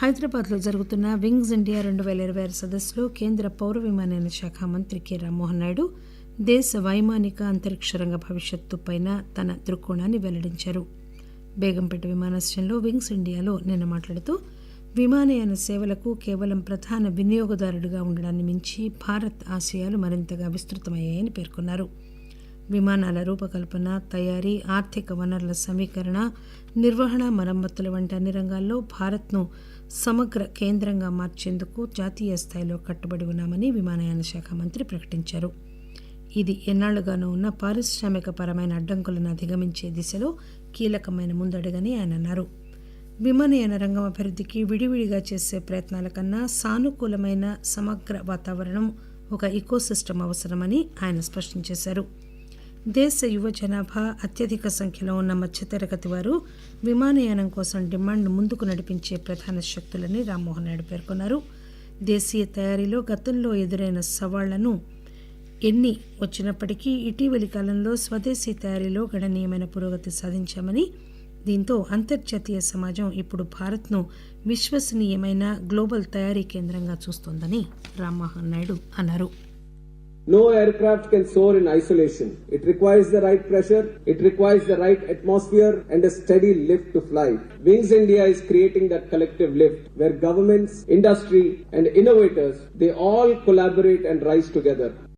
హైదరాబాద్లో జరుగుతున్న wings India రెండు వేల ఇరవై ఆరు సదస్సులో కేంద్ర పౌర విమానయాన శాఖ మంత్రి కె రామ్మోహన్ నాయుడు దేశ వైమానిక అంతరిక్ష రంగ భవిష్యత్తుపై తన దృక్కోణాన్ని వెల్లడించారు. బేగంపేట విమానాశ్రయంలో వింగ్స్ ఇండియాలో నిన్న మాట్లాడుతూ విమానయాన సేవలకు కేవలం ప్రధాన వినియోగదారుడిగా ఉండడాన్ని మించి భారత్ ఆశయాలు మరింతగా విస్తృతమయ్యాయని పేర్కొన్నారు. విమానాల రూపకల్పన తయారీ ఆర్థిక వనరుల సమీకరణ నిర్వహణ మరమ్మతుల వంటి అన్ని రంగాల్లో భారత్ను సమగ్ర కేంద్రంగా మార్చేందుకు జాతీయ స్థాయిలో కట్టుబడి ఉన్నామని విమానయాన శాఖ మంత్రి ప్రకటించారు. ఇది ఎన్నాళ్ళుగానూ ఉన్న పారిశ్రామిక పరమైన అడ్డంకులను అధిగమించే దిశలో కీలకమైన ముందడుగని ఆయన అన్నారు. విమానయాన రంగం అభివృద్ధికి విడివిడిగా చేసే ప్రయత్నాల కన్నా సానుకూలమైన సమగ్ర వాతావరణం ఒక ఇకోసిస్టమ్ అవసరమని ఆయన స్పష్టం చేశారు. దేశ యువ జనాభా అత్యధిక సంఖ్యలో ఉన్న మధ్యతరగతి వారు విమానయానం కోసం డిమాండ్ ముందుకు నడిపించే ప్రధాన శక్తులని రామ్మోహన్ నాయుడు పేర్కొన్నారు. దేశీయ తయారీలో గతంలో ఎదురైన సవాళ్ళను ఎన్ని వచ్చినప్పటికీ ఇటీవలి కాలంలో స్వదేశీ తయారీలో గణనీయమైన పురోగతి సాధించామని దీంతో అంతర్జాతీయ సమాజం ఇప్పుడు భారత్ను విశ్వసనీయమైన గ్లోబల్ తయారీ కేంద్రంగా చూస్తోందని రామ్మోహన్ నాయుడు అన్నారు. No aircraft can soar in isolation. It requires the right pressure, it requires the right atmosphere and a steady lift to fly. Wings India is creating that collective lift where governments, industry and innovators, they all collaborate and rise together.